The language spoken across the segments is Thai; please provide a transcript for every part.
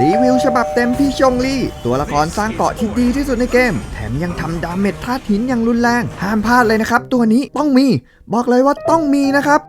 รีวิวฉบับเต็มพี่ชงลี่ ตัวละครสร้างเกาะที่ดีที่สุดในเกม แถมยังทำดาเมจธาตุหินอย่างรุนแรง ห้ามพลาดเลยนะครับ ตัวนี้ต้องมี บอกเลยว่าต้องมีนะครับ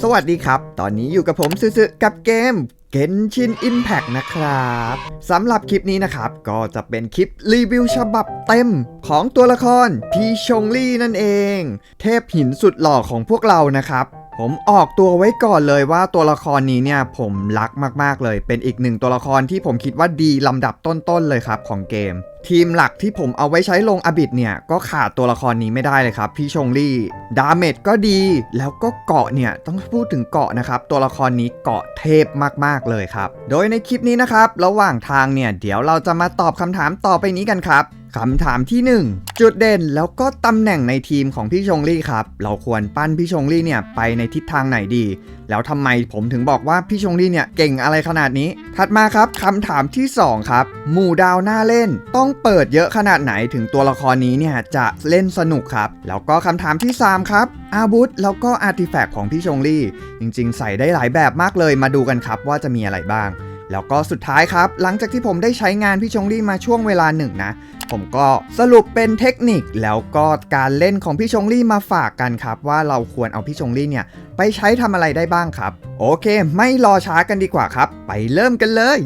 สวัสดีครับ ตอนนี้อยู่กับผมซึซึกับเกม Genshin Impact นะครับสำหรับคลิปนี้นะครับ ก็จะเป็นคลิปรีวิวฉบับเต็มของตัวละครพี่ชงลี่นั่นเอง เทพหินสุดหล่อของพวกเรานะครับ ผมออกตัวไว้ก่อนเลยว่าตัวละครนี้เนี่ยผมรักมากๆเลย เป็นอีกหนึ่งตัวละครที่ผมคิดว่าดีลำดับต้นๆเลยครับของเกม ทีมหลักที่ผมเอาไว้ใช้ลงอบิดเนี่ยก็ขาดตัวละครนี้ไม่ได้เลยครับ พี่ชงลี่ดาเมจก็ดี แล้วก็เกาะเนี่ยต้องพูดถึงเกาะนะครับ ตัวละครนี้เกาะเทพมากๆเลยครับ โดยในคลิปนี้นะครับ ระหว่างทางเนี่ยเดี๋ยวเราจะมาตอบคำถามต่อไปนี้กันครับ คำถามที่ 1 จุดเด่นแล้วก็ตำแหน่งในทีมของพี่ชงลี่ครับ เราควรปั้นพี่ชงลี่เนี่ยไปในทิศทางไหนดี แล้วทำไมผมถึงบอกว่าพี่ชงลี่เนี่ยเก่งอะไรขนาดนี้ ถัดมาครับคำถามที่ 2 ครับ หมู่ดาวหน้าเล่น ต้องเปิดเยอะขนาดไหนถึงตัวละครนี้เนี่ยจะเล่นสนุกครับ แล้วก็คำถามที่ 3 ครับ อาวุธแล้วก็อาร์ติแฟกต์ของพี่ชงลี่ จริงๆ ใส่ได้หลายแบบมากเลยมาดูกันครับว่าจะมีอะไรบ้าง แล้วก็สุดท้ายครับ หลังจากที่ผมได้ใช้งานพี่ชงลี่มาช่วงเวลาหนึ่งนะ ผมก็สรุปเป็นเทคนิคแล้วก็การเล่นของพี่ชงลี่มาฝากกันครับ ว่าเราควรเอาพี่ชงลี่เนี่ยไปใช้ทำอะไรได้บ้างครับ โอเค ไม่รอช้ากันดีกว่าครับ ไปเริ่มกันเลย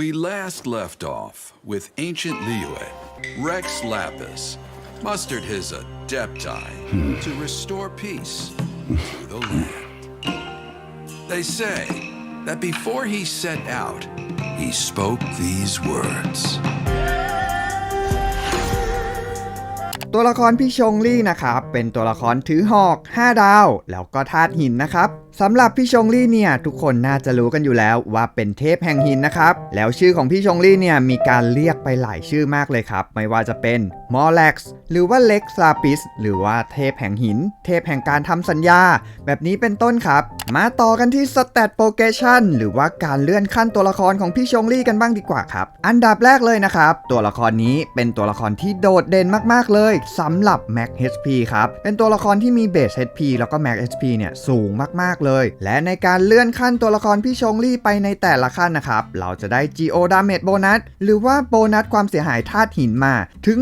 We last left off with ancient Liyue, Rex Lapis, mustered his adepti to restore peace to the land. They say that before he set out, he spoke these words. ตัวละครพี่ชงลี่นะครับ เป็นตัวละครถือหอก 5 ดาว แล้วก็ธาตุหินนะครับ สำหรับพี่ชงลี่เนี่ยทุกคนน่าจะรู้กันอยู่แล้วว่าเป็นเทพแห่งหินนะครับ แล้วชื่อของพี่ชงลี่เนี่ยมีการเรียกไปหลายชื่อมากเลยครับ ไม่ว่าจะเป็นมอลเล็กซ์หรือว่าเล็กซาปิสหรือว่าเทพแห่งหิน เทพแห่งการทำสัญญา แบบนี้เป็นต้นครับ มาต่อกันที่สเตตโปรเกชันหรือว่าการเลื่อนขั้นตัวละครของพี่ชงลี่กันบ้างดีกว่าครับอันดับแรกเลยนะครับตัวละครนี้เป็นตัวละครที่โดดเด่นมากๆเลยสำหรับ Max HP ครับเป็นตัวละครที่มีเบส HP แล้วก็ Max HP เนี่ยสูงมากๆเลย และในการเลื่อนขั้นตัวละครพี่ชงลี่ไปในแต่ละขั้นนะครับ เราจะได้ GO Damage Bonus หรือว่าโบนัสความเสียหายธาตุหินมาถึง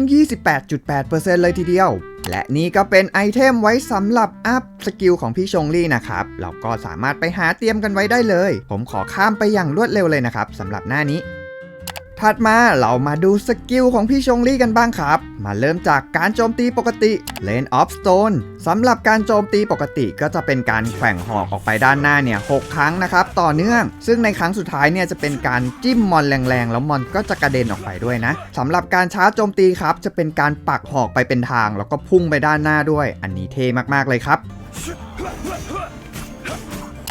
28.8%เลยทีเดียวและนี่ก็เป็นไอเทมไว้สำหรับอัพสกิลของพี่ชงลี่นะครับ เราก็สามารถไปหาเตรียมกันไว้ได้เลย ผมขอข้ามไปอย่างรวดเร็วเลยนะครับสำหรับหน้านี้ ถัดมาเรามาดูสกิลของพี่ชงลี่กันบ้างครับ มาเริ่มจากการโจมตีปกติ Lane of Stone สำหรับการโจมตีปกติก็จะเป็นการแข่งหอกออกไปด้านหน้าเนี่ยหกครั้งนะครับต่อเนื่อง ซึ่งในครั้งสุดท้ายเนี่ยจะเป็นการจิ้มมอนแรงๆ แล้วมอนก็จะกระเด็นออกไปด้วยนะสำหรับการชาร์จโจมตีครับ จะเป็นการปักหอกไปเป็นทาง แล้วก็พุ่งไปด้านหน้าด้วย อันนี้เท่มากๆเลยครับ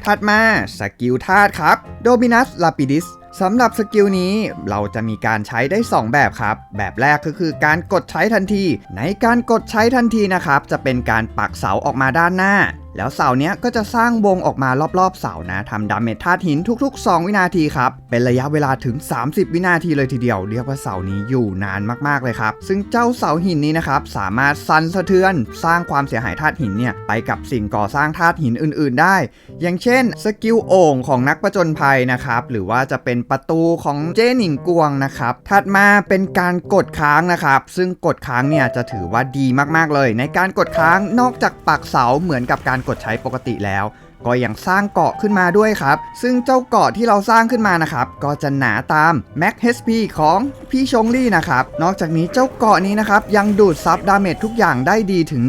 ถัดมาสกิลธาตุครับ Dominus Lapidus ส สำหรับสกิลนี้เราจะมีการใช้ได้ 2 แบบครับ แบบแรกก็คือการกดใช้ทันที ในการกดใช้ทันทีนะครับ จะเป็นการปักเสาออกมาด้านหน้า แล้วเสาเนี้ยก็จะสร้างวงออกมารอบๆเสานะทำดาเมจธาตุหินทุก ๆ 2 วินาทีครับ เป็นระยะเวลาถึง 30 วินาทีเลยทีเดียว เรียกว่าเสานี้อยู่นานมากๆเลยครับ ซึ่งเจ้าเสาหินนี้นะครับ สามารถสั่นสะเทือน สร้างความเสียหายธาตุหินเนี่ยไปกับสิ่งก่อสร้างธาตุหินอื่น ๆ ได้ อย่างเช่นสกิลโอ่งของนักประจนภัยนะครับหรือว่าจะเป็นประตูของเจหนิงกวงนะครับถัดมาเป็นการกดค้างนะครับ ซึ่งกดค้างเนี่ยจะถือว่าดีมากๆเลย ในการกดค้างนอกจากปักเสาเหมือนกับการกดใช้ปกติแล้ว ก็ยังสร้างเกาะขึ้นมาด้วยครับ ซึ่งเจ้าเกาะที่เราสร้างขึ้นมานะครับ ก็จะหนาตาม Max HP ของพี่ชงลี่นะครับ นอกจากนี้เจ้าเกาะนี้นะครับ ยังดูดซับดาเมจทุกอย่างได้ดีถึง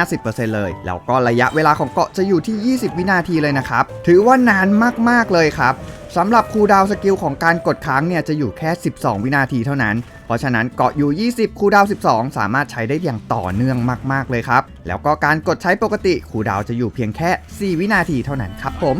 150%เลย แล้วก็ระยะเวลาของเกาะจะอยู่ที่ 20 วินาทีเลยนะครับ ถือว่านานมากๆเลยครับ สำหรับคูลดาวน์สกิลของการกดค้างเนี่ยจะอยู่แค่ 12 วินาทีเท่านั้น เพราะฉะนั้นเกาะอยู่ 20 คูลดาวน์12 สามารถใช้ได้อย่างต่อเนื่องมาก ๆ เลยครับ แล้วก็การกดใช้ปกติคูลดาวน์จะอยู่เพียงแค่ 4 วินาทีเท่านั้นครับผม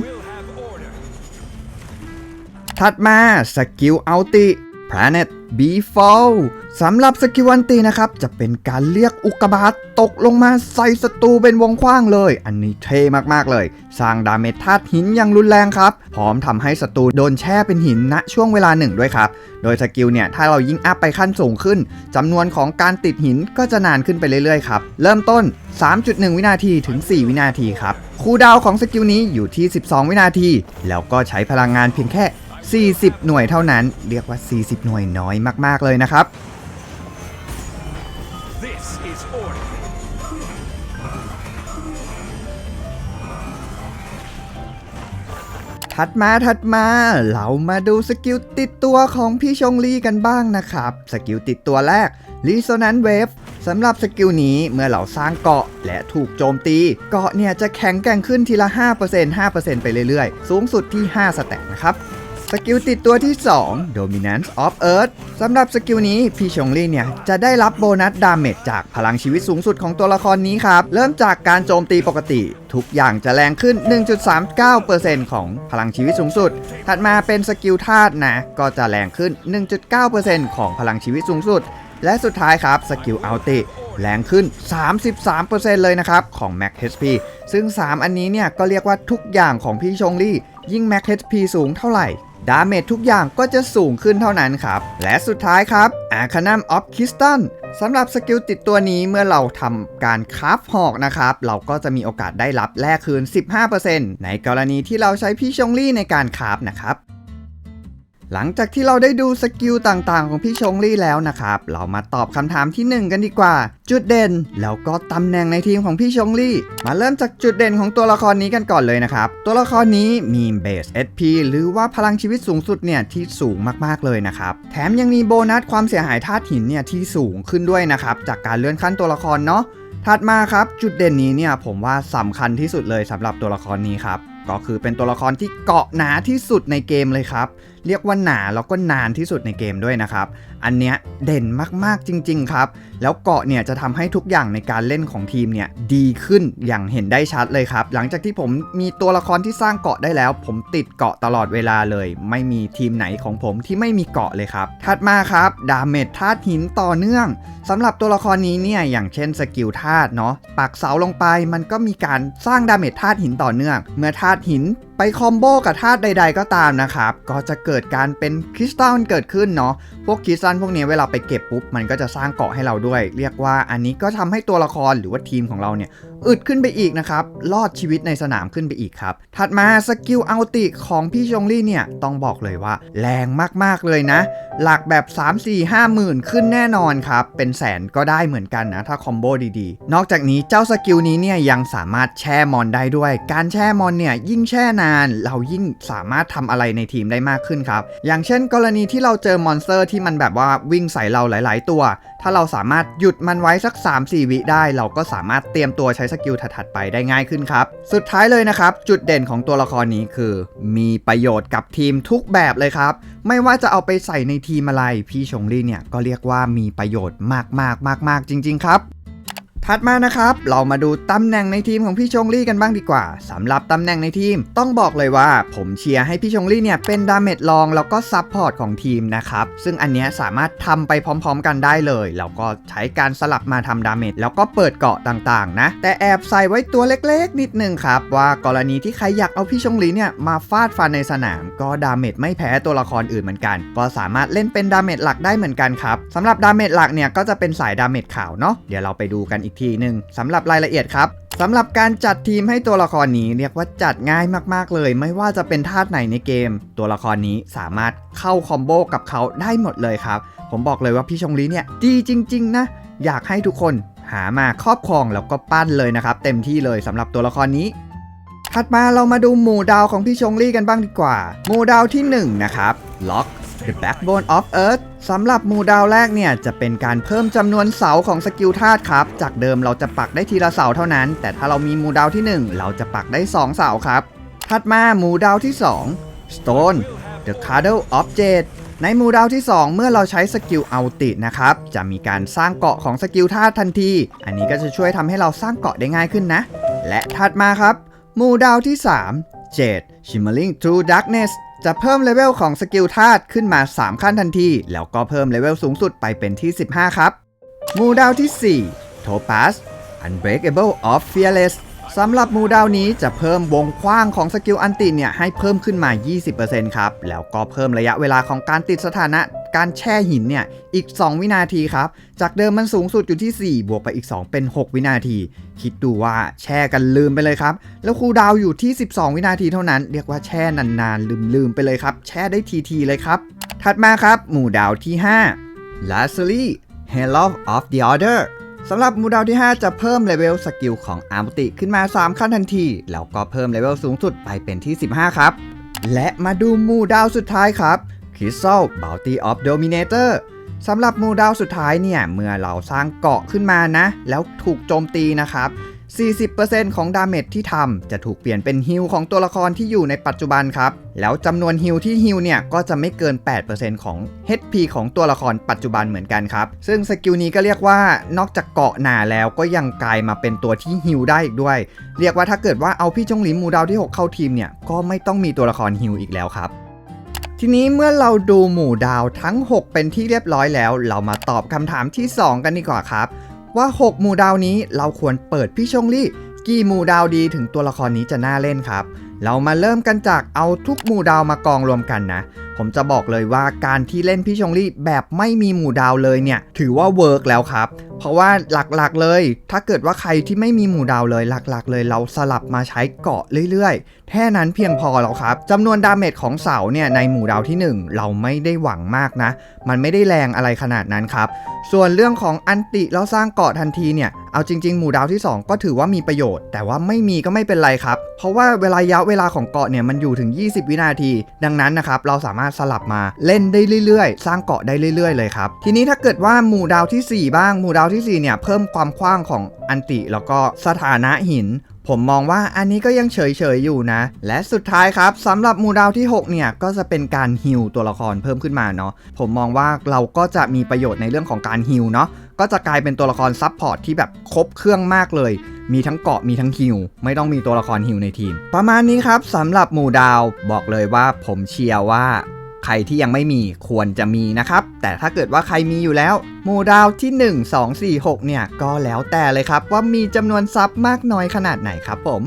ถัดมาสกิลอัลติ Planet B Fall สำหรับสกิลวันตีนะครับ จะเป็นการเรียกอุกบาตตกลงมาใส่ศัตรูเป็นวงกว้างเลย อันนี้เท่มากๆเลย สร้างดาเมจธาตุหินอย่างรุนแรงครับ พร้อมทำให้ศัตรูโดนแช่เป็นหินณช่วงเวลาหนึ่งด้วยครับ โดยสกิลเนี่ย ถ้าเรายิ่งอัพไปขั้นสูงขึ้นจำนวนของการติดหินก็จะนานขึ้นไปเรื่อยๆครับ เริ่มต้น 3.1 วินาทีถึง 4 วินาทีครับคูลดาวของสกิลนี้อยู่ที่ 12 วินาที แล้วก็ใช้พลังงานเพียงแค่ 40 หน่วยเท่านั้น เรียกว่า 40 หน่วยน้อยมาก ๆ เลยนะครับ This is order. ถัดมาถัดมา เรามาดูสกิลติดตัวของพี่ชงลี่กันบ้างนะครับ สกิลติดตัวแรก Resonance Wave สำหรับสกิลนี้เมื่อเราสร้างเกาะและถูกโจมตี เกาะเนี่ยจะแข็งแกร่งขึ้นทีละ 5% 5%ไปเรื่อยๆ สูงสุดที่ 5 สแต็กนะครับ สกิลติดตัวที่ 2 Dominance of Earth สำหรับสกิลนี้ พี่ชงลี่เนี่ย จะได้รับโบนัสดาเมจจากพลังชีวิตสูงสุดของตัวละครนี้ครับ เริ่มจากการโจมตีปกติ ทุกอย่างจะแรงขึ้น 1.39%ของพลังชีวิตสูงสุด ถัดมาเป็นสกิลธาตุนะ ก็จะแรงขึ้น 1.9%ของพลังชีวิตสูงสุด และสุดท้ายครับสกิลอัลติแรงขึ้น 33%เลยนะครับ ของ Max HP ซึ่ง 3 อันนี้เนี่ย ก็เรียกว่าทุกอย่างของพี่ชงลี่ ยิ่ง Max HP สูงเท่าไหร่ ดาเมจทุกอย่างก็จะสูงขึ้นเท่านั้นครับ และสุดท้ายครับอาคานัมออฟคิสตันสำหรับสกิลติดตัวนี้เมื่อเราทำการคราฟหอกนะครับ เราก็จะมีโอกาสได้รับแลกคืน 15%ในกรณีที่เราใช้พี่ชงลี่ในการคราฟนะครับ หลังจากที่เราได้ดูสกิลต่างๆ ของพี่ชงลี่แล้วนะครับ เรามาตอบคำถามที่ 1 กันดีกว่า จุดเด่นแล้วก็ตำแหน่งในทีมของพี่ชงลี่ มาเริ่มจากจุดเด่นของตัวละครนี้กันก่อนเลยนะครับ ตัวละครนี้มีเบส SP หรือว่าพลังชีวิตสูงสุดเนี่ยที่สูงมากๆเลยนะครับ แถมยังมีโบนัสความเสียหายธาตุหินเนี่ยที่สูงขึ้นด้วยนะครับจากการเลื่อนขั้นตัวละครเนาะถัดมาครับจุดเด่นนี้เนี่ยผมว่าสำคัญที่สุดเลยสำหรับตัวละครนี้ครับก็คือเป็นตัวละครที่เกาะหนาที่สุดในเกมเลยครับ เรียกว่าหนาแล้วก็นานที่สุดในเกมด้วยนะครับ อันเนี้ยเด่นมากๆจริง ๆ ครับ แล้วเกาะเนี่ยจะทำให้ทุกอย่างในการเล่นของทีมเนี่ยดีขึ้นอย่างเห็นได้ชัดเลยครับ หลังจากที่ผมมีตัวละครที่สร้างเกาะได้แล้ว ผมติดเกาะตลอดเวลาเลย ไม่มีทีมไหนของผมที่ไม่มีเกาะเลยครับ ถัดมาครับดาเมจธาตุหินต่อเนื่องสำหรับตัวละครนี้เนี่ยอย่างเช่นสกิลธาตุเนาะปักเสาลงไปมันก็มีการสร้างดาเมจธาตุหินต่อเนื่อง เมื่อธาตุหิน ไปคอมโบกับธาตุใด ๆ ก็ตามนะครับ ก็จะเกิดการเป็นคริสตัลเกิดขึ้นเนาะ พวกคริสตัลพวกนี้เวลาไปเก็บปุ๊บ มันก็จะสร้างเกาะให้เราด้วย เรียกว่าอันนี้ก็ทำให้ตัวละครหรือว่าทีมของเราเนี่ยอึดขึ้นไปอีกนะครับ รอดชีวิตในสนามขึ้นไปอีกครับ ถัดมาสกิลอัลติของพี่ชงลี่เนี่ย ต้องบอกเลยว่า แรงมากๆเลยนะ หลักแบบ 3 4 5หมื่นขึ้นแน่นอนครับ เป็นแสนก็ได้เหมือนกันนะ ถ้าคอมโบดีๆ นอกจากนี้เจ้าสกิลนี้เนี่ยยังสามารถแช่มอนได้ด้วย การแช่มอนเนี่ยยิ่งแช่นานเรายิ่งสามารถทำอะไรในทีมได้มากขึ้นครับ อย่างเช่น กรณีที่เราเจอมอนสเตอร์ที่มันแบบว่าวิ่งใส่เราหลาย ๆ ตัว ถ้าเราสามารถหยุดมันไว้สัก 3-4 วิได้ เราก็สามารถเตรียมตัวใช้สกิลถัด ๆ ไปได้ง่ายขึ้นครับ สุดท้ายเลยนะครับ จุดเด่นของตัวละครนี้คือ มีประโยชน์กับทีมทุกแบบเลยครับ ไม่ว่าจะเอาไปใส่ในทีมอะไรพี่ชงลี่เนี่ยก็เรียกว่ามีประโยชน์มากๆมากๆจริง ๆ ครับ ถัดมานะครับ เรามาดูตำแหน่งในทีมของพี่ชงลี่กันบ้างดีกว่าสำหรับตำแหน่งในทีมต้องบอกเลยว่า ผมเชียร์ให้พี่ชงลี่เนี่ยเป็นดาเมจรองแล้วก็ซับพอร์ตของทีมนะครับ ซึ่งอันเนี้ยสามารถทำไปพร้อม ๆ กันได้เลยแล้วก็ใช้การสลับมาทำดาเมจแล้วก็เปิดเกาะต่างๆ นะ แต่แอบใส่ไว้ตัวเล็กๆ นิดนึงครับ ว่ากรณีที่ใครอยากเอาพี่ชงลี่เนี่ยมาฟาดฟันในสนาม ก็ดาเมจไม่แพ้ตัวละครอื่นเหมือนกัน ก็สามารถเล่นเป็นดาเมจหลักได้เหมือนกันครับสำหรับดาเมจหลักเนี่ยก็จะเป็นสายดาเมจขาวเนาะเดี๋ยวเราไปดูกันอีกทีหนึ่งสำหรับรายละเอียดครับสำหรับการจัดทีมให้ตัวละครนี้เรียกว่าจัดง่ายมากๆเลย ไม่ว่าจะเป็นธาตุไหนในเกม ตัวละครนี้สามารถเข้าคอมโบกับเขาได้หมดเลยครับ ผมบอกเลยว่าพี่ชงลีเนี่ยดีจริง ๆ นะ อยากให้ทุกคนหามาครอบครองแล้วก็ปั้นเลยนะครับ เต็มที่เลยสำหรับตัวละครนี้ถัดมาเรามาดูหมู่ดาวของพี่ชงลี่กันบ้างดีกว่า หมู่ดาวที่1นะครับ Lock the Backbone of Earth สำหรับหมู่ดาวแรกเนี่ย จะเป็นการเพิ่มจำนวนเสาของสกิลธาตุครับ จากเดิมเราจะปักได้ทีละเสาเท่านั้น แต่ถ้าเรามีหมู่ดาวที่ 1 เราจะปักได้ 2 เสาครับ ถัดมาหมู่ดาวที่ 2 Stone the Cradle of Jade ในหมู่ดาวที่ 2 เมื่อเราใช้สกิลเอัลตินะครับ จะมีการสร้างเกาะของสกิลธาตุทันที อันนี้ก็จะช่วยทำให้เราสร้างเกาะได้ง่ายขึ้นนะ และถัดมาครับ หมู่ดาวที่ 3 Jade Shimmering Through Darkness จะเพิ่มเลเวลของสกิลธาตุขึ้นมา 3 ขั้นทันที แล้วก็เพิ่มเลเวลสูงสุดไปเป็นที่ 15 ครับ มูดาวที่ 4 Topaz Unbreakable of Fearless สำหรับมูดาวนี้จะเพิ่มวงกว้างของสกิลอันติเนี่ยให้เพิ่มขึ้นมา 20%ครับ แล้วก็เพิ่มระยะเวลาของการติดสถานะ การแช่หินเนี่ยอีก 2 วินาทีครับ จากเดิมมันสูงสุดอยู่ที่ 4 บวกไปอีก 2 เป็น 6 วินาที คิดดูว่าแช่กันลืมไปเลยครับ แล้วคูดาวอยู่ที่ 12 วินาทีเท่านั้น เรียกว่าแช่นานๆ ลืมๆไปเลยครับ แช่ได้ทีๆเลยครับ ถัดมาครับ หมู่ดาวที่ 5 l a s l y Halo of the Order สำหรับหมู่ดาวที่ 5 จะเพิ่มเลเวลสกิลของอาร์มติขึ้นมา 3 ขั้นทันที แล้วก็เพิ่มเลเวลสูงสุดไปเป็นที่ 15 ครับ และมาดูหมู่ดาวสุดท้ายครับ Crystal Bounty of Dominator สำหรับหมู่ดาวสุดท้ายเนี่ย เมื่อเราสร้างเกาะขึ้นมานะ แล้วถูกโจมตีนะครับ 40%ของดาเมจที่ทำจะถูกเปลี่ยนเป็นฮิลของตัวละครที่อยู่ในปัจจุบันครับ แล้วจำนวนฮิลที่ฮิลเนี่ยก็จะไม่เกิน 8%ของ HP ของตัวละครปัจจุบันเหมือนกันครับ ซึ่งสกิลนี้ก็เรียกว่านอกจากเกาะหนาแล้วก็ยังกลายมาเป็นตัวที่ฮิลได้อีกด้วย เรียกว่าถ้าเกิดว่าเอาพี่จงหลินมูดาวที่ 6 เข้าทีมเนี่ยก็ไม่ต้องมีตัวละครฮิลอีกแล้วครับ ทีนี้เมื่อเราดูหมู่ดาวทั้ง 6 เป็นที่เรียบร้อยแล้ว เรามาตอบคำถามที่ 2 กันดีกว่าครับ ว่า 6 หมู่ดาวนี้เราควรเปิดพี่ชงลี่ กี่หมู่ดาวดีถึงตัวละครนี้จะน่าเล่นครับ เรามาเริ่มกันจากเอาทุกหมู่ดาวมากองรวมกันนะ ผมจะบอกเลยว่าการที่เล่นพี่ชงลี่แบบไม่มีหมู่ดาวเลยเนี่ย ถือว่าเวิร์กแล้วครับ เพราะว่าหลักๆเลย ถ้าเกิดว่าใครที่ไม่มีหมู่ดาวเลยหลักๆ เลยเราสลับมาใช้เกาะเรื่อยๆ แค่นั้นเพียงพอแล้วครับจำนวนดาเมจของเสาเนี่ยในหมู่ดาวที่ 1 เราไม่ได้หวังมากนะ มันไม่ได้แรงอะไรขนาดนั้นครับ ส่วนเรื่องของอันติแล้วสร้างเกาะทันทีเนี่ย เอาจริง ๆ หมู่ดาวที่ 2 ก็ถือว่ามีประโยชน์ แต่ว่าไม่มีก็ไม่เป็นไรครับ เพราะว่าเวลาระยะเวลาของเกาะเนี่ยมันอยู่ถึง 20 วินาที ดังนั้นนะครับเราสามารถสลับมาเล่นได้เรื่อยๆ สร้างเกาะได้เรื่อย ๆ เลยครับ ทีนี้ถ้าเกิดว่าหมู่ดาวทีสี่4 บ้าง หมู่ดาวทีสี่ 4 เนี่ยเพิ่มความกว้างของอันติ แล้วก็สถานะหินผมมองว่าอันนี้ก็ยังเฉยๆอยู่นะ และสุดท้ายครับสำหรับหมู่ดาวที่ 6 เนี่ย ก็จะเป็นการฮิลตัวละครเพิ่มขึ้นมาเนาะผมมองว่าเราก็จะมีประโยชน์ในเรื่องของการฮิลเนาะ ก็จะกลายเป็นตัวละครซับพอร์ตที่แบบครบเครื่องมากเลย มีทั้งเกาะมีทั้งฮิลไม่ต้องมีตัวละครฮิลในทีม ประมาณนี้ครับสำหรับหมู่ดาวบอกเลยว่าผมเชียร์ว่าใครที่ยังไม่มีควรจะมีนะครับ แต่ถ้าเกิดว่าใครมีอยู่แล้ว หมู่ดาวที่ 1 2 4 6 เนี่ย ก็แล้วแต่เลยครับ ว่ามีจำนวนซับมากน้อยขนาดไหนครับผม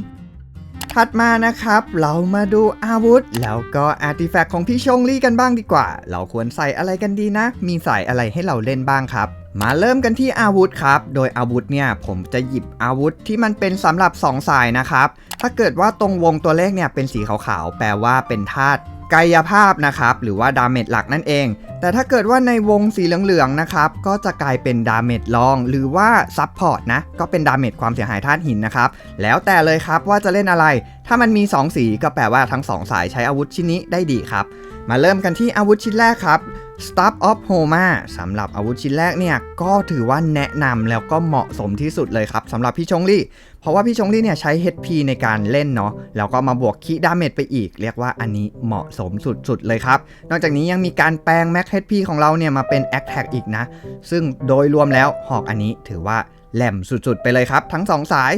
ถัดมานะครับ เรามาดูอาวุธ แล้วก็อาร์ติแฟกต์ของพี่ชงลี่กันบ้างดีกว่า เราควรใส่อะไรกันดีนะ มีใส่อะไรให้เราเล่นบ้างครับ มาเริ่มกันที่อาวุธครับ โดยอาวุธเนี่ยผมจะหยิบอาวุธที่มันเป็นสำหรับ 2 สายนะครับ ถ้าเกิดว่าตรงวงตัวเลขเนี่ยเป็นสีขาวๆ แปลว่าเป็นธาตุกายภาพนะครับ หรือว่าดาเมจหลักนั่นเอง แต่ถ้าเกิดว่าในวงสีเหลืองๆนะครับ ก็จะกลายเป็นดาเมจรอง หรือว่าซับพอร์ตนะ ก็เป็นดาเมจความเสียหายธาตุหินนะครับ แล้วแต่เลยครับว่าจะเล่นอะไร ถ้ามันมี 2 สีก็แปลว่าทั้ง 2 สายใช้อาวุธชิ้นนี้ได้ดีครับ มาเริ่มกันที่อาวุธชิ้นแรกครับ Staff of Homa สำหรับอาวุธชิ้นแรกเนี่ยก็ถือว่าแนะนำแล้วก็เหมาะสมที่สุดเลยครับสำหรับพี่ชงลี่ เพราะว่าพี่ชงลี่เนี่ยใช้ HP ในการเล่นเนาะแล้วก็มาบวกคีดาเมจไปอีก เรียกว่าอันนี้เหมาะสมสุดๆเลยครับ นอกจากนี้ยังมีการแปลง Max HP ของเราเนี่ยมาเป็น a t t a c k อีกนะ ซึ่งโดยรวมแล้วหอกอันนี้ถือว่าแหลมสุดๆ ไปเลยครับ ทั้ง 2 สาย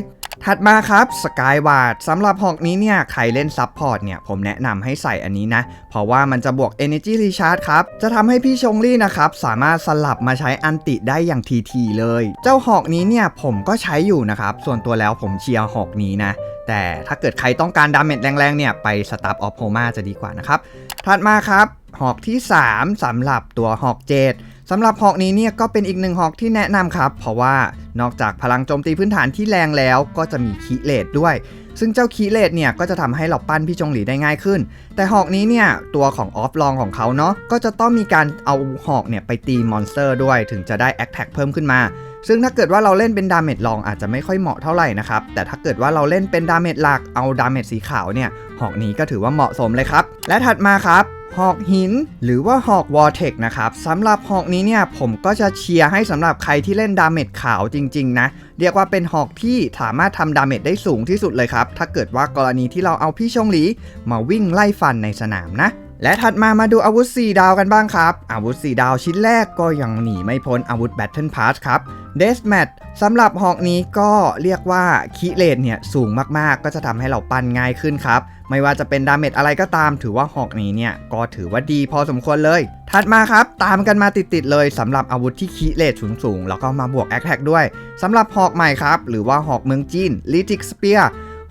ถัดมาครับสกายวาร์ดสำหรับหอกนี้เนี่ยใครเล่นซับพอร์ตเนี่ยผมแนะนำให้ใส่อันนี้นะ เพราะว่ามันจะบวก Energy Recharge ครับ จะทำให้พี่ชงลี่นะครับ สามารถสลับมาใช้อันติได้อย่างทีๆเลย เจ้าหอกนี้เนี่ยผมก็ใช้อยู่นะครับ ส่วนตัวแล้วผมเชียร์หอกนี้นะ แต่ถ้าเกิดใครต้องการดาเมจแรงๆเนี่ยไปสตาร์ of Homa จะดีกว่านะครับ ถัดมาครับหอกที่ 3สำหรับตัวหอกเจด สำหรับหอกนี้เนี่ยก็เป็นอีกหนึ่งหอกที่แนะนำครับ เพราะว่านอกจากพลังโจมตีพื้นฐานที่แรงแล้วก็จะมีคีเลตด้วย ซึ่งเจ้าคีเลตเนี่ยก็จะทำให้เราปั้นพี่จงหลีได้ง่ายขึ้น แต่หอกนี้เนี่ยตัวของออฟลองของเขาเนาะก็จะต้องมีการเอาหอกเนี่ยไปตีมอนสเตอร์ด้วย ถึงจะได้แอคแท็กเพิ่มขึ้นมา ซึ่งถ้าเกิดว่าเราเล่นเป็นดาเมจลองอาจจะไม่ค่อยเหมาะเท่าไหร่นะครับ แต่ถ้าเกิดว่าเราเล่นเป็นดาเมจหลักเอาดาเมจสีขาวเนี่ย หอกนี้ก็ถือว่าเหมาะสมเลยครับ และถัดมาครับหอกหินหรือว่าหอกวอร์เทกนะครับสำหรับหอกนี้เนี่ยผมก็จะเชียร์ให้สำหรับใครที่เล่นดาเมจขาวจริงๆนะ เรียกว่าเป็นหอกที่สามารถทำดาเมจได้สูงที่สุดเลยครับ ถ้าเกิดว่ากรณีที่เราเอาพี่ชงหลีมาวิ่งไล่ฟันในสนามนะ และถัดมามาดูอาวุธ 4 ดาวกันบ้างครับ อาวุธ 4 ดาวชิ้นแรกก็ยังหนีไม่พ้นอาวุธ Battle Pass ครับ d e s m a t สำหรับหอกนี้ก็เรียกว่าคิเลนเนี่ยสูงมากๆ ก็จะทำให้เราปั้นง่ายขึ้นครับ ไม่ว่าจะเป็นดาเมจอะไรก็ตาม ถือว่าหอกนี้เนี่ยก็ถือว่าดีพอสมควรเลย ถัดมาครับตามกันมาติดๆเลยสำหรับอาวุธที่คิเลตสูงๆ แล้วก็มาบวกแอคแท็กด้วยสำหรับหอกใหม่ครับหรือว่าหอกเมืองจีนลิติกสเปีย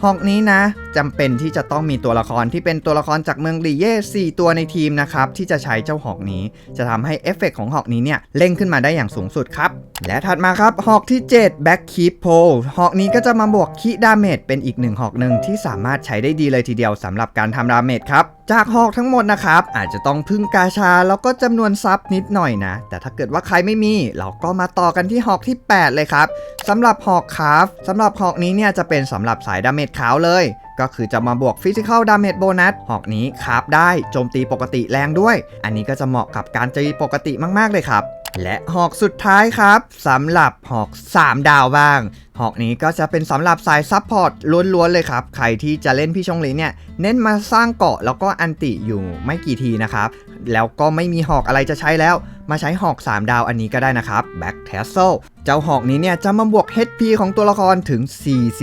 หอกนี้นะจำเป็นที่จะต้องมีตัวละครที่เป็นตัวละครจากเมืองลีเย่4ตัวในทีมนะครับที่จะใช้เจ้าหอกนี้ จะทำให้เอฟเฟกต์ของหอกนี้เนี่ยเล่งขึ้นมาได้อย่างสูงสุดครับ และถัดมาครับหอกที่ 7 Back Keep Pole หอกนี้ก็จะมาบวกคีดาเมจเป็นอีกหนึ่งหอกหนึ่งที่สามารถใช้ได้ดีเลยทีเดียวสำหรับการทำดาเมจครับจากหอกทั้งหมดนะครับ อาจจะต้องพึ่งกาชาแล้วก็จำนวนซับนิดหน่อยนะ แต่ถ้าเกิดว่าใครไม่มี เราก็มาต่อกันที่หอกที่ 8 เลยครับสำหรับหอกคาฟสำหรับหอกนี้เนี่ยจะเป็นสำหรับสายดาเมจขาวเลยก็คือจะมาบวกฟิสิก a l ดาเมจโบนัสหอกนี้คาฟได้โจมตีปกติแรงด้วย อันนี้ก็จะเหมาะกับการตีปกติมาก ๆ เลยครับ และหอกสุดท้ายครับสำหรับหอก 3 ดาวบ้างหอกนี้ก็จะเป็นสำหรับสายซับพอร์ตล้วนๆเลยครับ ใครที่จะเล่นพี่ชงหลีเนี่ย เน้นมาสร้างเกาะแล้วก็อันติอยู่ไม่กี่ทีนะครับ แล้วก็ไม่มีหอกอะไรจะใช้แล้ว มาใช้หอก 3 ดาวอันนี้ก็ได้นะครับ Back t a s s e l เจ้าหอกนี้เนี่ยจะมาบวก HP ของตัวละครถึง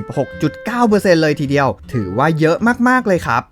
46.9%เลยทีเดียว ถือว่าเยอะมากๆเลยครับ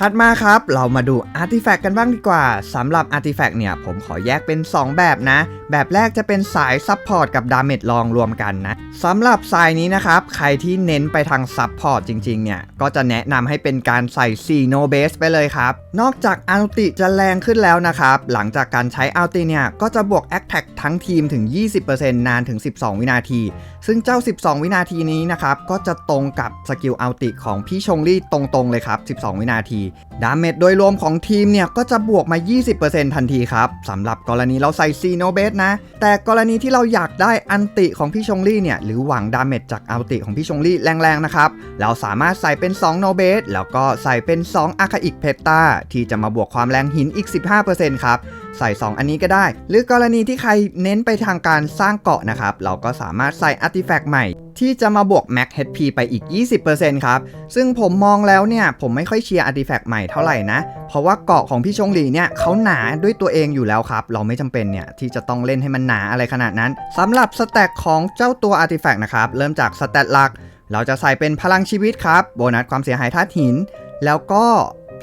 ถัดมาครับ เรามาดูอาร์ติแฟกต์กันบ้างดีกว่าสำหรับอาร์ติแฟกต์เนี่ย ผมขอแยกเป็น 2 แบบนะ แบบแรกจะเป็นสายซับพอร์ตกับดาเมจลองรวมกันนะสำหรับสายนี้นะครับ ใครที่เน้นไปทางซับพอร์ตจริงๆเนี่ย ก็จะแนะนำให้เป็นการใส่4 no base ไปเลยครับ นอกจากอัลติจะแรงขึ้นแล้วนะครับ หลังจากการใช้อัลติเนี่ย ก็จะบวก a t t a c k ทั้งทีมถึง 20%นานถึง 12 วินาที ซึ่งเจ้า 12 วินาทีนี้นะครับก็จะตรงกับสกิลอัลติของพี่ชงลี่ตรงๆเลยครับ 12 วินาทีดาเมจโดยรวมของทีมเนี่ยก็จะบวกมา 20%ทันทีครับสำหรับกรณีเราใส่ซีโนเบสนะ แต่กรณีที่เราอยากได้อันติของพี่ชงลี่เนี่ยหรือหวังดาเมจจากอัลติของพี่ชงลี่แรงๆนะครับ เราสามารถใส่เป็น2โนเบสแล้วก็ใส่เป็น 2 อาคาอิกเพตาที่จะมาบวกความแรงหินอีก 15%ครับ ใส่ 2 อันนี้ก็ได้ หรือกรณีที่ใครเน้นไปทางการสร้างเกาะนะครับ เราก็สามารถใส่อาร์ติแฟกต์ใหม่ ที่จะมาบวก Max HP ไปอีก 20%ครับ ซึ่งผมมองแล้วเนี่ย ผมไม่ค่อยเชียร์อาร์ติแฟกต์ใหม่เท่าไหร่นะ เพราะว่าเกาะของพี่ชงหลีเนี่ยเขาหนาด้วยตัวเองอยู่แล้วครับ เราไม่จำเป็นเนี่ยที่จะต้องเล่นให้มันหนาอะไรขนาดนั้นสำหรับสแต็กของเจ้าตัวอาร์ติแฟกต์นะครับเริ่มจากสแตตหลัก เราจะใส่เป็นพลังชีวิตครับโบนัสความเสียหายธาตุหิน แล้วก็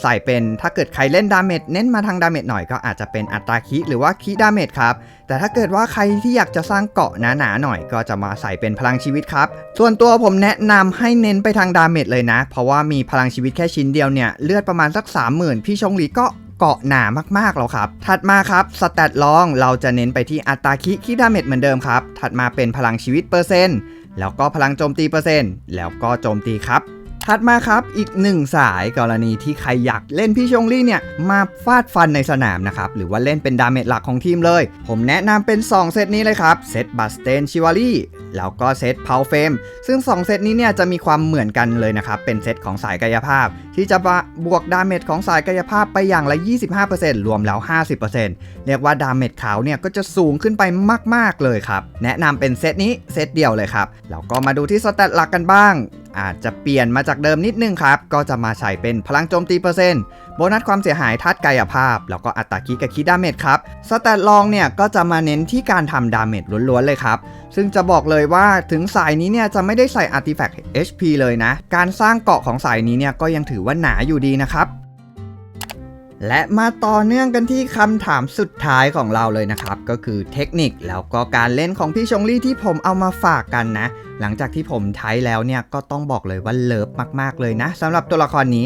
ใส่เป็นถ้าเกิดใครเล่นดาเมจเน้นมาทางดาเมจหน่อยก็อาจจะเป็นอัตราคิหรือว่าคิดาเมจครับ แต่ถ้าเกิดว่าใครที่อยากจะสร้างเกาะหนาๆหน่อย ก็จะมาใส่เป็นพลังชีวิตครับ ส่วนตัวผมแนะนำให้เน้นไปทางดาเมจเลยนะ เพราะว่ามีพลังชีวิตแค่ชิ้นเดียวเนี่ยเลือดประมาณสัก 30,000 พี่ชงลีก็เกาะหนามากๆแล้วครับ ถัดมาครับสแตทลองเราจะเน้นไปที่อัตราคิคิดาเมจเหมือนเดิมครับ ถัดมาเป็นพลังชีวิตเปอร์เซ็นต์แล้วก็พลังโจมตีเปอร์เซ็นต์แล้วก็โจมตีครับ ถัดมาครับอีกหนึ่งสายกรณีที่ใครอยากเล่นพี่ชงลี่เนี่ยมาฟาดฟันในสนามนะครับหรือว่าเล่นเป็นดาเมจหลักของทีมเลย ผมแนะนำเป็น 2 เซตนี้เลยครับ เซตบัสเตนชิวารีแล้วก็เซตเพาเฟมซึ่ง 2 เซตนี้เนี่ยจะมีความเหมือนกันเลยนะครับ เป็นเซตของสายกายภาพ ที่จะบวกดาเมจของสายกายภาพไปอย่างละ 25%รวมแล้ว 50%เรียกว่าดาเมจขาวเนี่ยก็จะสูงขึ้นไปมาก ๆ เลยครับ แนะนำเป็นเซตนี้เซตเดียวเลยครับแล้วก็มาดูที่สแตทหลักกันบ้าง อาจจะเปลี่ยนมาจากเดิมนิดนึงครับ ก็จะมาใช้เป็นพลังโจมตีเปอร์เซ็นต์โบนัสความเสียหายธาตุกายภาพ แล้วก็อัตราคิกับคิดาเมจครับสแตทลองเนี่ยก็จะมาเน้นที่การทำดาเมจล้วนๆเลยครับ ซึ่งจะบอกเลยว่าถึงสายนี้เนี่ยจะไม่ได้ใส่อาร์ติแฟกต์ HP เลยนะ การสร้างเกาะของสายนี้เนี่ยก็ยังถือว่าหนาอยู่ดีนะครับ และมาต่อเนื่องกันที่คำถามสุดท้ายของเราเลยนะครับ ก็คือเทคนิคแล้วก็การเล่นของพี่ชงลี่ที่ผมเอามาฝากกันนะ หลังจากที่ผมใช้แล้วเนี่ยก็ต้องบอกเลยว่าเลิฟมากๆเลยนะสำหรับตัวละครนี้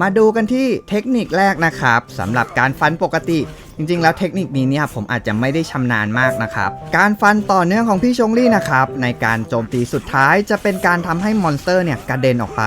มาดูกันที่เทคนิคแรกนะครับสำหรับการฟันปกติ จริงๆ แล้วเทคนิคนี้เนี่ยผมอาจจะไม่ได้ชำนาญมากนะครับ การฟันต่อเนื่องของพี่ชงลี่นะครับในการโจมตีสุดท้ายจะเป็นการทำให้มอนสเตอร์เนี่ยกระเด็นออกไป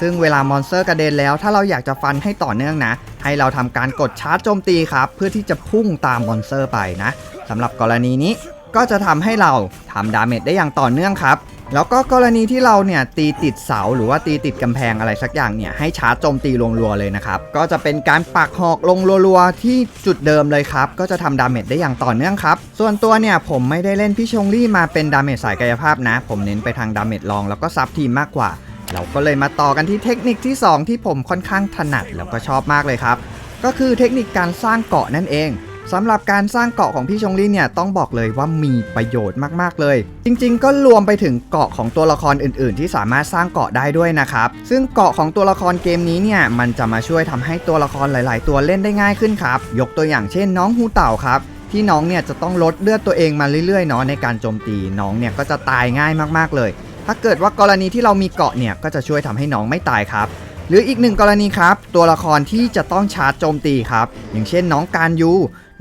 ซึ่งเวลามอนสเตอร์กระเด็นแล้วถ้าเราอยากจะฟันให้ต่อเนื่องนะ ให้เราทำการกดชาร์จโจมตีครับ เพื่อที่จะพุ่งตามมอนสเตอร์ไปนะสำหรับกรณีนี้ก็จะทำให้เราทำดาเมจได้อย่างต่อเนื่องครับ แล้วก็กรณีที่เราเนี่ยตีติดเสาหรือว่าตีติดกำแพงอะไรสักอย่างเนี่ยให้ชาร์จโจมตีลงรัวๆเลยนะครับ ก็จะเป็นการปักหอกลงรัวๆที่จุดเดิมเลยครับ ก็จะทำดาเมจได้อย่างต่อเนื่องครับ ส่วนตัวเนี่ยผมไม่ได้เล่นพี่ชงลี่มาเป็นดาเมจสายกายภาพนะ ผมเน้นไปทางดาเมจลองแล้วก็ซับทีมมากกว่า เราก็เลยมาต่อกันที่เทคนิคที่ 2 ที่ผมค่อนข้างถนัดแล้วก็ชอบมากเลยครับ ก็คือเทคนิคการสร้างเกาะนั่นเองสำหรับการสร้างเกาะของพี่ชงลี่เนี่ยต้องบอกเลยว่ามีประโยชน์มากๆเลย จริงๆ ก็รวมไปถึงเกาะของตัวละครอื่นๆ ที่สามารถสร้างเกาะได้ด้วยนะครับซึ่งเกาะของตัวละครเกมนี้เนี่ยมันจะมาช่วยทำให้ตัวละครหลาย ๆ ตัวเล่นได้ง่ายขึ้นครับยกตัวอย่างเช่น น้องฮูเต่าครับที่น้องเนี่ยจะต้องลดเลือดตัวเองมาเรื่อยๆเนาะในการโจมตีน้องเนี่ยก็จะตายง่ายมากๆเลย ถ้าเกิดว่ากรณีที่เรามีเกาะเนี่ยก็จะช่วยทำให้น้องไม่ตายครับ หรืออีกหนึ่งกรณีครับ ตัวละครที่จะต้องชาร์จโจมตีครับ อย่างเช่นน้องการยู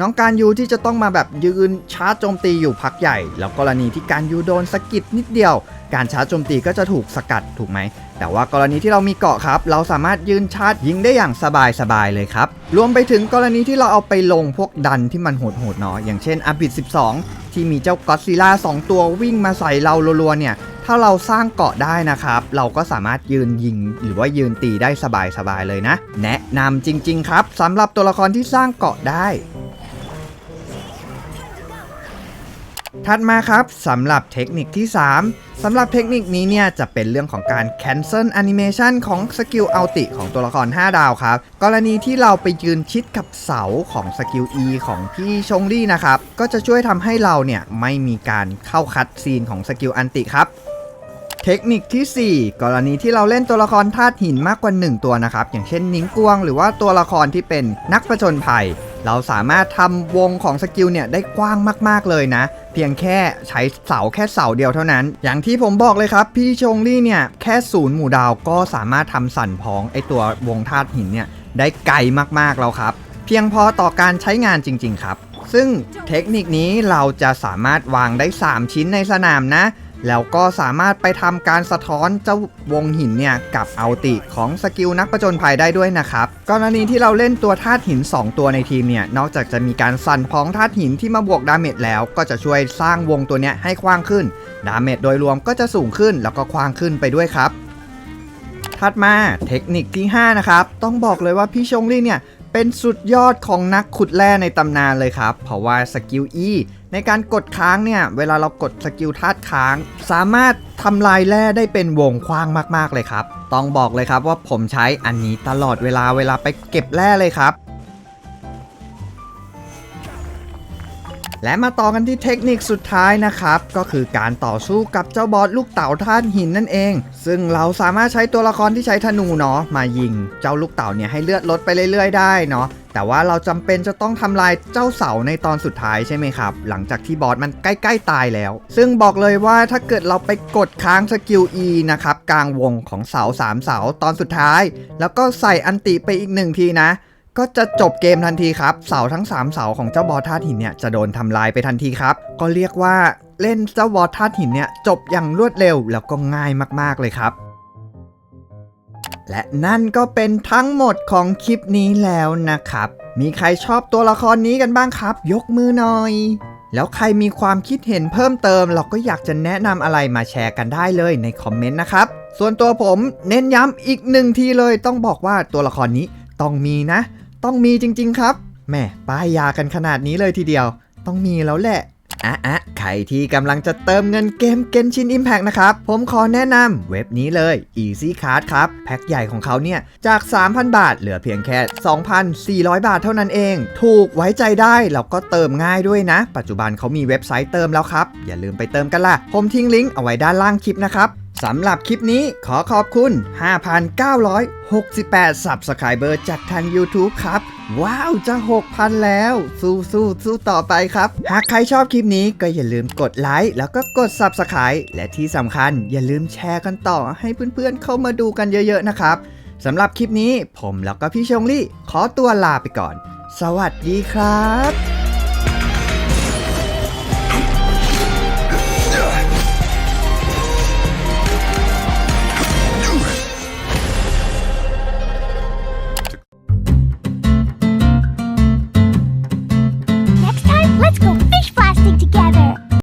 น้องการยูที่จะต้องมาแบบยืนชาร์จโจมตีอยู่พักใหญ่ แล้วกรณีที่การยูโดนสะกิดนิดเดียว การชาร์จโจมตีก็จะถูกสกัดถูกไหม แต่ว่ากรณีที่เรามีเกาะครับ เราสามารถยืนชาร์จยิงได้อย่างสบายๆเลยครับ รวมไปถึงกรณีที่เราเอาไปลงพวกดันที่มันโหดๆเนาะอย่างเช่นอ b บิด12 ที่มีเจ้าก็อดซิลล่า2ตัววิ่งมาใส่เรารัวๆเนี่ย ถ้าเราสร้างเกาะได้นะครับ เราก็สามารถยืนยิงหรือว่ายืนตีได้สบายๆเลยนะ แนะนำจริง ๆ ครับสำหรับตัวละครที่สร้างเกาะได้ ถัดมาครับสำหรับเทคนิคที่ 3สำหรับเทคนิคนี้เนี่ยจะเป็นเรื่องของการ cancel animation ของสกิลอัลติของตัวละคร 5 ดาวครับ กรณีที่เราไปยืนชิดกับเสาของสกิล E ของพี่ชงลี่นะครับ ก็จะช่วยทำให้เราเนี่ยไม่มีการเข้าคัดซีนของสกิลอันติครับ เทคนิคที่ 4 กรณีที่เราเล่นตัวละครธาตุหินมากกว่า 1 ตัวนะครับ อย่างเช่นนิงกวง หรือว่าตัวละครที่เป็นนักประจนภัย เราสามารถทำวงของสกิลเนี่ยได้กว้างมากๆเลยนะ เพียงแค่ใช้เสาแค่เสาเดียวเท่านั้น อย่างที่ผมบอกเลยครับ พี่ชงลี่เนี่ยแค่ศูนย์หมู่ดาวก็สามารถทำสั่นพ้องไอตัววงธาตุหินเนี่ยได้ไกลมากๆแล้วครับ เพียงพอต่อการใช้งานจริง ๆ ครับ ซึ่งเทคนิคนี้เราจะสามารถวางได้ 3 ชิ้นในสนามนะ แล้วก็สามารถไปทำการสะท้อนเจ้าวงหินเนี่ยกับเอัลติของสกิลนักประจนภัยได้ด้วยนะครับกรณีที่เราเล่นตัวธาตุหิน 2 ตัวในทีมเนี่ยนอกจากจะมีการสั่นพ้องธาตุหินที่มาบวกดาเมจแล้ว ก็จะช่วยสร้างวงตัวเนี้ยให้กว้างขึ้น ดาเมจโดยรวมก็จะสูงขึ้นแล้วก็กว้างขึ้นไปด้วยครับถัดมาเทคนิคที่ 5 นะครับ ต้องบอกเลยว่าพี่ชงลี่เนี่ย เป็นสุดยอดของนักขุดแร่ในตำนานเลยครับ เพราะว่าสกิล E ในการกดค้างเนี่ย เวลาเรากดสกิลธาตุค้าง สามารถทำลายแร่ได้เป็นวงกว้างมากๆเลยครับ ต้องบอกเลยครับว่าผมใช้อันนี้ตลอดเวลาเวลาไปเก็บแร่เลยครับ และมาต่อกันที่เทคนิคสุดท้ายนะครับ ก็คือการต่อสู้กับเจ้าบอสลูกเต่าท่านหินนั่นเอง ซึ่งเราสามารถใช้ตัวละครที่ใช้ธนูเนาะมายิง เจ้าลูกเต่าเนี่ยให้เลือดลดไปเรื่อยๆได้เนาะแต่ว่าเราจำเป็นจะต้องทำลายเจ้าเสาในตอนสุดท้ายใช่ไหมครับ หลังจากที่บอสมันใกล้ ๆ ตายแล้ว ซึ่งบอกเลยว่าถ้าเกิดเราไปกดค้างสกิล E นะครับกลางวงของเสาสามเสาตอนสุดท้าย แล้วก็ใส่อันติไปอีกหนึ่งทีนะ ก็จะจบเกมทันทีครับ เสาทั้ง 3 เสาของเจ้าบอสธาตุหินเนี่ยจะโดนทำลายไปทันทีครับ ก็เรียกว่าเล่นเจ้าบอสธาตุหินเนี่ยจบอย่างรวดเร็วแล้วก็ง่ายมากๆเลยครับ และนั่นก็เป็นทั้งหมดของคลิปนี้แล้วนะครับ มีใครชอบตัวละครนี้กันบ้างครับ ยกมือหน่อย แล้วใครมีความคิดเห็นเพิ่มเติม เราก็อยากจะแนะนำอะไรมาแชร์กันได้เลยในคอมเมนต์นะครับ ส่วนตัวผมเน้นย้ำอีกหนึ่งทีเลยต้องบอกว่าตัวละครนี้ต้องมีนะ ต้องมีจริง ๆ ครับแม่ป้ายยากันขนาดนี้เลยทีเดียว ต้องมีแล้วแหละอะอะใครที่กำลังจะเติมเงินเกม Genshin Impact นะครับ ผมขอแนะนำเว็บนี้เลย Easy Card ครับ แพ็คใหญ่ของเขาเนี่ย จาก 3,000 บาท เหลือเพียงแค่ 2,400 บาทเท่านั้นเอง ถูกไว้ใจได้ แล้วก็เติมง่ายด้วยนะ ปัจจุบันเขามีเว็บไซต์เติมแล้วครับ อย่าลืมไปเติมกันล่ะ ผมทิ้งลิงก์เอาไว้ด้านล่างคลิปนะครับ สำหรับคลิปนี้ขอขอบคุณ 5,968 Subscriber จากทาง YouTube ครับ ว้าวจะ 6,000 แล้ว สู้สู้สู้ต่อไปครับ หากใครชอบคลิปนี้ก็อย่าลืมกดไลค์แล้วก็กด Subscribe และที่สำคัญอย่าลืมแชร์กันต่อให้เพื่อนๆเข้ามาดูกันเยอะๆนะครับสำหรับคลิปนี้ผมแล้วก็พี่ชงลี่ ขอตัวลาไปก่อน สวัสดีครับ